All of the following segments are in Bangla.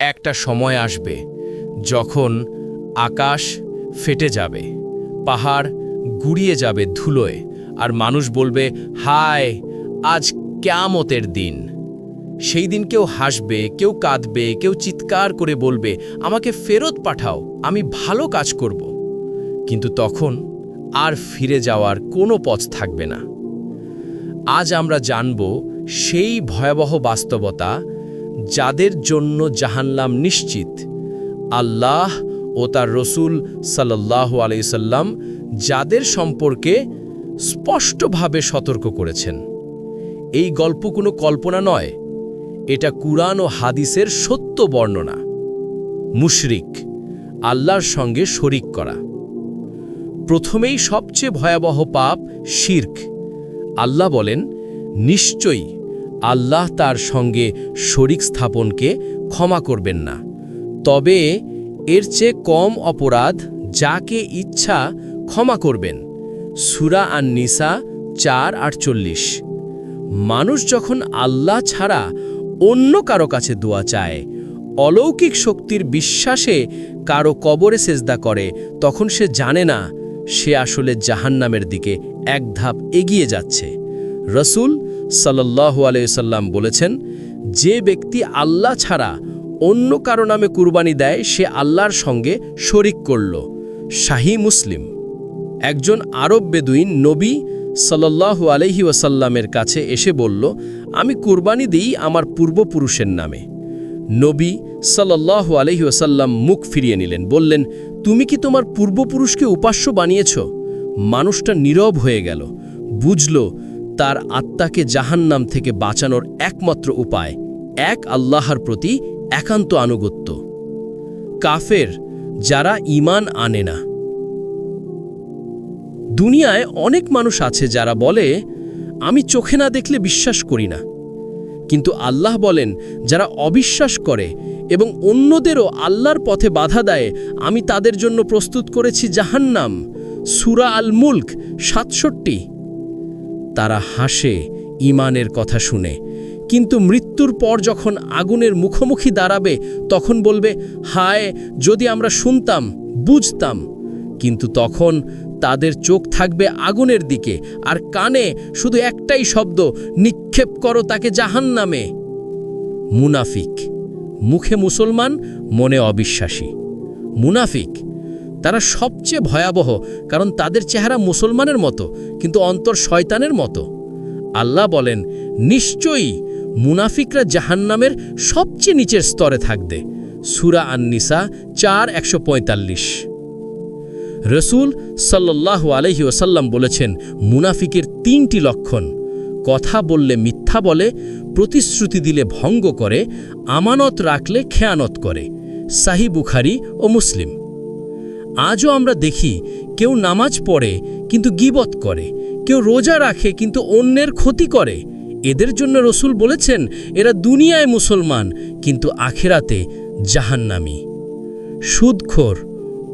একটা সময় আসবে যখন আকাশ ফেটে যাবে, পাহাড় গুড়িয়ে যাবে ধুলোয়, আর মানুষ বলবে, হায়, আজ কেয়ামতের দিন। সেই দিন কেউ হাসবে, কেউ কাঁদবে, কেউ চিৎকার করে বলবে, আমাকে ফেরত পাঠাও, আমি ভালো কাজ করব। কিন্তু তখন আর ফিরে যাওয়ার কোনো পথ থাকবে না। আজ আমরা জানব সেই ভয়াবহ বাস্তবতা যাদের জন্য জাহান্নাম নিশ্চিত। আল্লাহ ও তার রসুল সাল্লাহ আলাইসাল্লাম যাদের সম্পর্কে স্পষ্টভাবে সতর্ক করেছেন। এই গল্প কোনো কল্পনা নয়, এটা কুরআন ও হাদিসের সত্য বর্ণনা। মুশরিক, আল্লাহর সঙ্গে শরিক করা। প্রথমেই সবচেয়ে ভয়াবহ পাপ শির্ক। আল্লাহ বলেন, নিশ্চয়ই আল্লাহ তার সঙ্গে শরিক স্থাপনকে ক্ষমা করবেন না। তবে এর চেয়ে কম অপরাধ যাকে ইচ্ছা ক্ষমা করবেন। সুরা আন নিসা চার আটচল্লিশ। মানুষ যখন আল্লাহ ছাড়া অন্য কারও কাছে দোয়া চায়, অলৌকিক শক্তির বিশ্বাসে কারও কবরে সেজদা করে, তখন সে জানে না সে আসলে জাহান্নামের দিকে এক ধাপ এগিয়ে যাচ্ছে। রসুল সাল্লাহু আলাইসাল্লাম বলেছেন, যে ব্যক্তি আল্লাহ ছাড়া অন্য কারও নামে কুরবানি দেয়, সে আল্লাহর সঙ্গে শরিক করল। শাহী মুসলিম। একজন আরব বেদুইন নবী সাল্লাহু আলহি ওয়াসাল্লামের কাছে এসে বলল, আমি কুরবানি দিই আমার পূর্বপুরুষের নামে। নবী সাল্লাহু আলহি ওয়াসাল্লাম মুখ ফিরিয়ে নিলেন, বললেন, তুমি কি তোমার পূর্বপুরুষকে উপাস্য বানিয়েছ? মানুষটা নীরব হয়ে গেল, বুঝল তার আত্মাকে জাহান্নাম থেকে বাঁচানোর একমাত্র উপায়, এক আল্লাহর প্রতি একান্ত আনুগত্য। কাফের যারা ঈমান আনে না। দুনিয়ায় অনেক মানুষ আছে যারা বলে, আমি চোখে না দেখলে বিশ্বাস করি না। কিন্তু আল্লাহ বলেন, যারা অবিশ্বাস করে এবং অন্যদেরও আল্লাহর পথে বাধা দেয়, আমি তাদের জন্য প্রস্তুত করেছি জাহান্নাম। সুরা আল মুল্ক সাতষট্টি। তারা হাসে ইমানের কথা শুনে। কিন্তু মৃত্যুর পর যখন আগুনের মুখোমুখি দাঁড়াবে, তখন বলবে, হায়, যদি আমরা শুনতাম, বুঝতাম। কিন্তু তখন তাদের চোখ থাকবে আগুনের দিকে, আর কানে শুধু একটাই শব্দ, নিক্ষেপ করো তাকে জাহান নামে মুনাফিক। মুখে মুসলমান, মনে অবিশ্বাসী। মুনাফিক তারা সবচেয়ে ভয়াবহ, কারণ তাদের চেহারা মুসলমানের মতো, কিন্তু অন্তর শয়তানের মতো। আল্লাহ বলেন, নিশ্চয়ই মুনাফিকরা জাহান্নামের সবচেয়ে নিচের স্তরে থাকবে। সুরা আন্নিসা, চার, একশো পঁয়তাল্লিশ। রসুল সাল্লাহ আলহি ওসাল্লাম বলেছেন, মুনাফিকের তিনটি লক্ষণ। কথা বললে মিথ্যা বলে, প্রতিশ্রুতি দিলে ভঙ্গ করে, আমানত রাখলে খেয়ানত করে। সাহি বুখারি ও মুসলিম। আজও আমরা দেখি কেউ নামাজ পড়ে, কিন্তু গিবত করে। কেউ রোজা রাখে, কিন্তু অন্যের ক্ষতি করে। এদের জন্য রসুল বলেছেন, এরা দুনিয়ায় মুসলমান, কিন্তু আখেরাতে জাহান্নামি। সুদখোর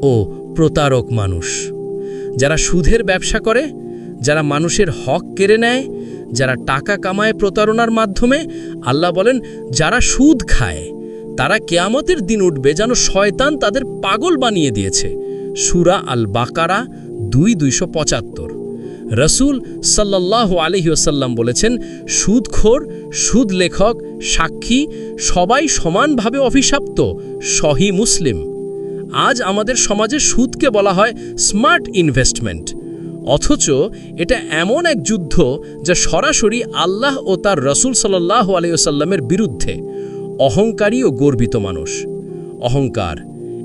ও প্রতারক মানুষ। যারা সুদের ব্যবসা করে, যারা মানুষের হক কেড়ে নেয়, যারা টাকা কামায় প্রতারণার মাধ্যমে, আল্লাহ বলেন, যারা সুদ খায় তারা কেয়ামতের দিন উঠবে যেন শয়তান তাদের পাগল বানিয়ে দিয়েছে। সুরা আল বাকারা দুই দুইশো পঁচাত্তর। রসুল সাল্লাহ আলহিউসাল্লাম বলেছেন, সুদখোর, সুদ লেখক, সাক্ষী সবাই সমানভাবে অভিশাপ্ত, সহি মুসলিম। আজ আমাদের সমাজে সুদকে বলা হয় স্মার্ট ইনভেস্টমেন্ট। অথচ এটা এমন এক যুদ্ধ যা সরাসরি আল্লাহ ও তার রসুল সাল্লাহ আলাইসাল্লামের বিরুদ্ধে। অহংকারী ও গর্বিত মানুষ। অহংকার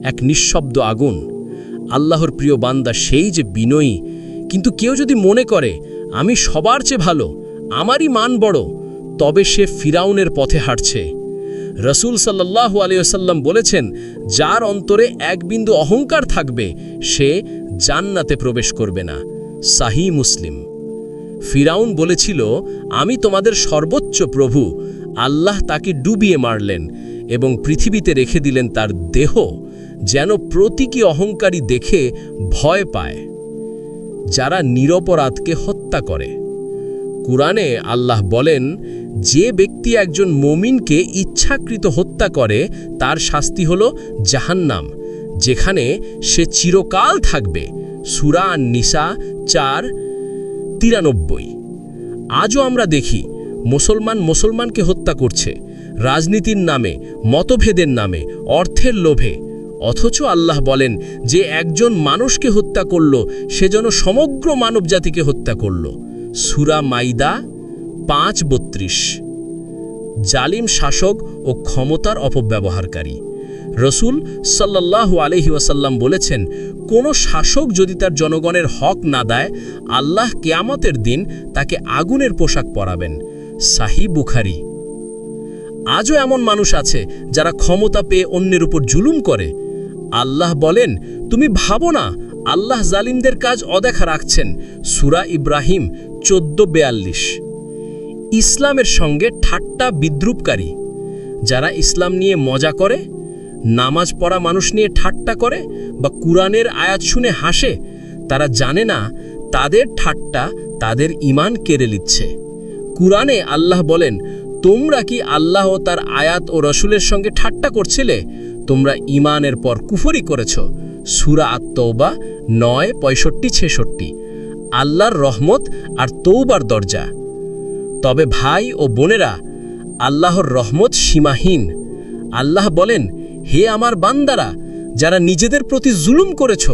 এক নিঃশব্দ আগুন। আল্লাহর প্রিয় বান্দা সেই যে বিনয়ী। কিন্তু কেউ যদি মনে করে, আমি সবার চেয়ে ভালো, আমারই মান বড়, তবে সে ফিরাউনের পথে হাঁটছে। রসুল সাল্লাহ আলিয়াল্লাম বলেছেন, যার অন্তরে এক বিন্দু অহংকার থাকবে, সে জান্নাতে প্রবেশ করবে না। সাহি মুসলিম। ফিরাউন বলেছিল, আমি তোমাদের সর্বোচ্চ প্রভু আল্লাহ তাকে ডুবিয়ে মারলেন এবং পৃথিবীতে রেখে দিলেন তার দেহ, যেন প্রতীকী অহংকারী দেখে ভয় পায়, যারা নিরপরাধকে হত্যা করে। কুরআনে আল্লাহ বলেন, যে ব্যক্তি একজন মমিনকে ইচ্ছাকৃত হত্যা করে, তার শাস্তি হল জাহান্নাম, যেখানে সে চিরকাল থাকবে। সুরা নিসা চার তিরানব্বই। আজও আমরা দেখি মুসলমান মুসলমানকে হত্যা করছে। রাজনীতির নামে, মতভেদের নামে, অর্থের লোভে। অথচ আল্লাহ বলেন যে একজন মানুষকে হত্যা করল, সে যেন সমগ্র মানবজাতিকে হত্যা করল। সুরা মাইদা পাঁচ বত্রিশ। জালিম শাসক ও ক্ষমতার অপব্যবহারকারী। রসুল সাল্লাল্লাহু আলহি ওয়াসাল্লাম বলেছেন, কোনো শাসক যদি তার জনগণের হক না দেয়, আল্লাহ কেয়ামতের দিন তাকে আগুনের পোশাক পরাবেন। সাহি বুখারি। আজও এমন মানুষ আছে যারা ক্ষমতা পেয়ে অন্যের উপর জুলুম করে। আল্লাহ বলেন, তুমি ভাবো না, আল্লাহ জালিমদের কাজ অদেখা রাখছেন। সুরা ইব্রাহিম চোদ্দ বেয়াল্লিশ ইসলামের সঙ্গে ঠাট্টা বিদ্রুপকারী। যারা ইসলাম নিয়ে মজা করে, নামাজ পড়া মানুষ নিয়ে ঠাট্টা করে বা কুরআনের আয়াত শুনে হাসে, তারা জানে না তাদের ঠাট্টা তাদের ইমান কেড়ে নিচ্ছে। কুরআনে আল্লাহ বলেন, তোমরা কি আল্লাহ তার আয়াত ও রসুলের সঙ্গে ঠাট্টা করছিলে? তোমরা ইমানের পর কুফরি করেছ। সুরা আত্মবা নয়, পঁয়ষট্টি, ছেষট্টি। আল্লাহর রহমত আর তৌবার দরজা। তবে ভাই ও বোনেরা, আল্লাহর রহমত সীমাহীন। আল্লাহ বলেন, হে আমার বান্দারা, যারা নিজেদের প্রতি জুলুম করেছ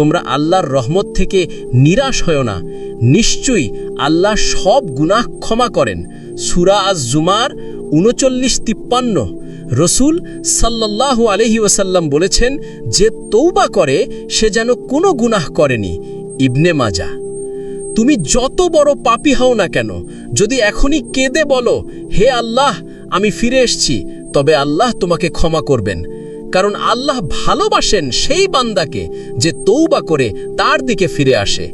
তোমরা আল্লাহর রহমত থেকে নিরাশ হয় না। নিশ্চয়ই আল্লাহ সব গুনাহ ক্ষমা করেন। সুরা আজ জুমার উনচল্লিশ তিপ্পান্ন। রসুল সাল্লাল্লাহু আলহি ওসাল্লাম বলেছেন, যে তৌবা করে, সে যেন কোনো গুনাহ করেনি। ইবনে মাজা, তুমি যত বড় পাপী হও না কেন? যদি এখনই কেঁদে বলো, হে আল্লাহ, আমি ফিরে এসছি তবে আল্লাহ তোমাকে ক্ষমা করবেন। কারণ আল্লাহ ভালোবাসেন সেই বান্দাকে যে তৌবা করে তার দিকে ফিরে আসে।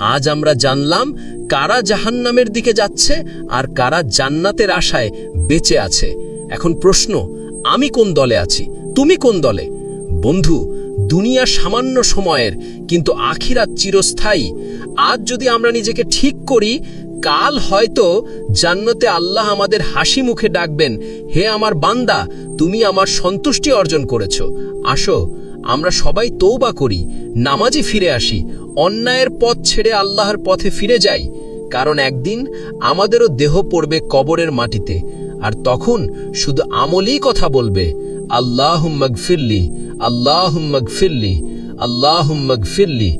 আজ আমরা জানলাম কারা জাহান্নামের দিকে যাচ্ছে আর কারা জান্নাতের আশায় বেঁচে আছে। এখন প্রশ্ন, আমি কোন দলে আছি? তুমি কোন দলে? বন্ধু, দুনিয়া সামান্য সময়ের, কিন্তু আখিরাত চিরস্থায়ী। আজ যদি আমরা নিজেকে ঠিক করি কাল হয়তো জান্নতে আল্লাহ আমাদের হাসি মুখে ডাকবেন, হে আমার বান্দা, তুমি আমার সন্তুষ্টি অর্জন করেছ। আসো, আমরা সবাই তৌবা করি, নামাজে ফিরে আসি, অন্যায়ের পথ ছেড়ে আল্লাহর পথে ফিরে যাই। কারণ একদিন আমাদেরও দেহ পড়বে কবরের মাটিতে, আর তখন শুধু আমলেই কথা বলবে আল্লাহ মগফিরলি আল্লাহ মগফিরলি আল্লাহ মগফিরলি